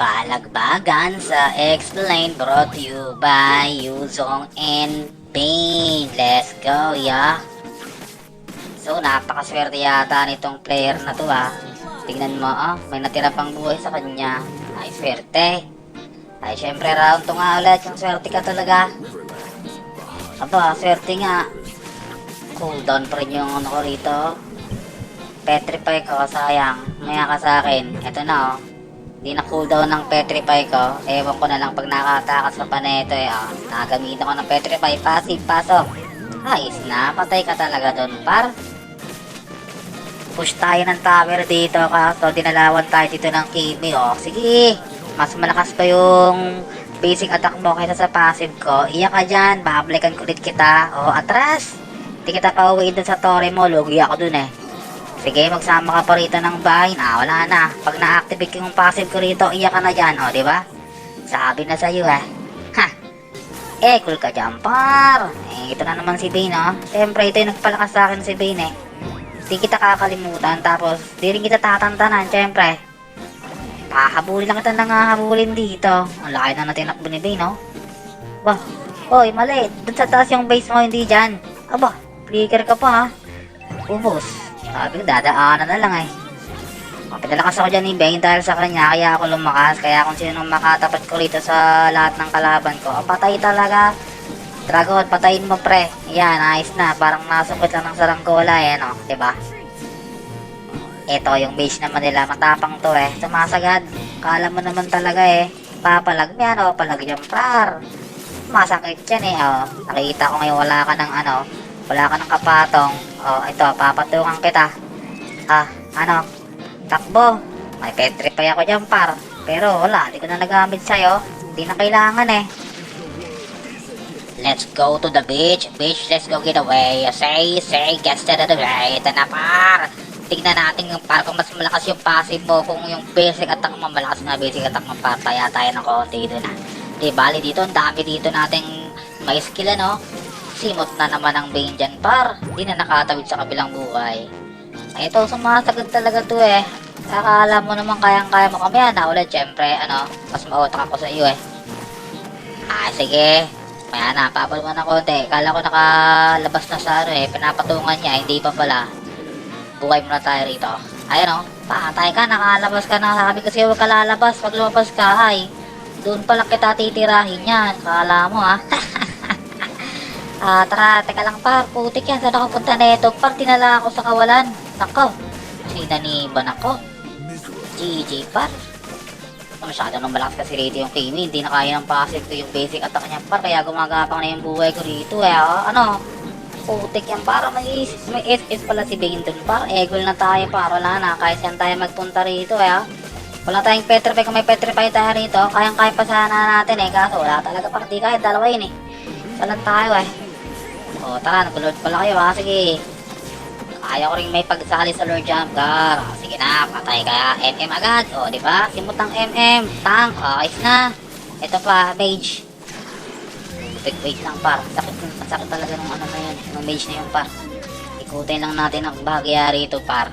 Palagbagan sa Explain brought to you by Yuzong and Pain. Let's go, ya. So, napakaswerte yata nitong player na to, ah. Tingnan mo, ah. May natira pang buhay sa kanya. Ay, swerte. Ay, syempre, round to nga ulit. Yung swerte ka talaga. Aba, swerte nga. Cooldown pa rin yung ano ko rito. Petrify ko, sayang. Maya ka sa akin. Ito na, oh. Hindi na cooldown ng Petrify ko. Ewan ko na lang pag nakatakas pa pa na ito eh. Oh. Nakagamitan ko ng Petrify. Passive, pasok. Ayos na. Patay ka talaga doon, par. Push tayo ng tower dito. Kaso dinalawan tayo dito ng Kimi. Oh. Sige. Mas malakas pa yung basic attack mo kaysa sa passive ko. Iyak ka dyan. Babalikan kulit kita. Oh, atras. Hindi kita pa dun sa tore mo. Lugi ako dun eh. Sige, magsama ka pa rito ng bahay. Ah, wala na. Pag na-activate yung passive ko rito, iyak ka na dyan, o, di ba? Sabi na sa'yo, eh. Ha! Eh, cool ka dyan. Eh, ito na naman si Bane, oh. Siyempre, ito yung nagpalakas sa akin si Bane, eh. Di kita kakalimutan, tapos, di rin kita tatantanan, siyempre. Pahabulin lang kita nang hahabulin dito. Ang laki na natin nakbo ni Bane, oh. Bah, Hoy, mali. Doon sa taas yung base mo, hindi dyan. Aba, flicker ka pa, ha. Ubus. Sabi ko, dadaanan na lang eh. Pinalakas ako dyan ni Bane dahil sa kanya, kaya ako lumakas. Kaya kung sino makatapat ko rito sa lahat ng kalaban ko, oh, patay talaga. Dragon, patayin mo pre. Yan, ayos na. Parang nasukit lang ng saranggola eh, no? Diba? Ito, yung base naman nila, matapang to eh. Sumasagad. Kala mo naman talaga eh. Papalag mo yan, o, palag yan, par. Masakit yan eh, oh. Nakita ko ngayon, wala ka ng ano, wala ka ng kapatong. Oh, ito, papatungan kita. Ah, ano? Takbo. May petrify ako dyan, par. Pero wala, di ko na nagamit sa'yo. Hindi na kailangan eh. Let's go to the beach. Beach, let's go get away. Say, say, gets to the way. Ito na, par. Tignan natin yung par kung mas malakas yung passive mo. Kung yung basic attack mo, malakas na basic attack mo, par. Taya tayo ng konti doon ah. Di, bali dito, ang dami dito nating may skill, ano? Simot na naman ang Bane dyan, par. Hindi na nakatawid sa kabilang buhay. Ito, sumasagot talaga to eh. Akala mo naman kayang-kaya mo kami, na ulit, syempre, ano, mas mautak ako sa iyo eh. Ah, sige. Maya na, papal mo na konti. Kala ko nakalabas na sa ano eh, pinapatungan niya, hindi pa pala. Buhay muna tayo rito. Ayun oh, patay ka, nakalabas ka na. Sabi kasi huwag ka lalabas, pag lumabas ka, ay, doon pala kita titirahin yan. Kala mo ah. Ah, tara, teka lang par, putik yan. Saan ako punta na ito? Par, tinala ako sa kawalan. Nako, sinaniban ako. GG par. Masyado nang malakas kasi rito yung Kimi. Hindi na kaya ng passive ko yung basic attack niya par. Kaya gumagapang na yung buhay ko rito eh. Oh, ano? Putik yan para may, may SS pala si Bane dun par. Egol na tayo par. Wala na. Kahit saan tayo magpunta rito eh. Oh. Wala tayong petrify. Kung may petrify tayo rito, kayang-kaya pa sana natin eh. Kaso wala talaga par. Di kaya dalawa yun eh. Salan tayo eh. O, tara, nag-lord pala kayo ha. Sige. Kaya ko rin may pagsali sa Lord Jump Car. O, sige na, patay ka. MM agad. O, di ba? Simutang MM. Tank. Ayos na. Ito pa, mage. Wait, wait lang par. Sakit, sakit talaga ng ano na yun. Ng mage na yun par. Ikutin lang natin ang bahagya rito par.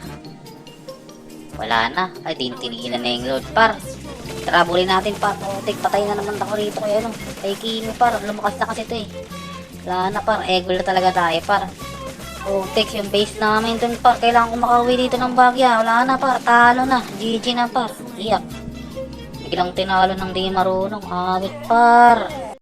Wala na. Ay, tinigilan na yung Lord par. Trabulin natin par. O, tig, patay na naman ako rito kay ano. Kay Kimi par. Lumakas na kasi ito eh. Wala na par, na talaga tayo par. Oh, text yung base namin dun par. Kailangan ko makauwi dito ng bagya. Wala na par, talo na. GG na par. Iyak. Biglang tinalo ng di marunong. Awit par.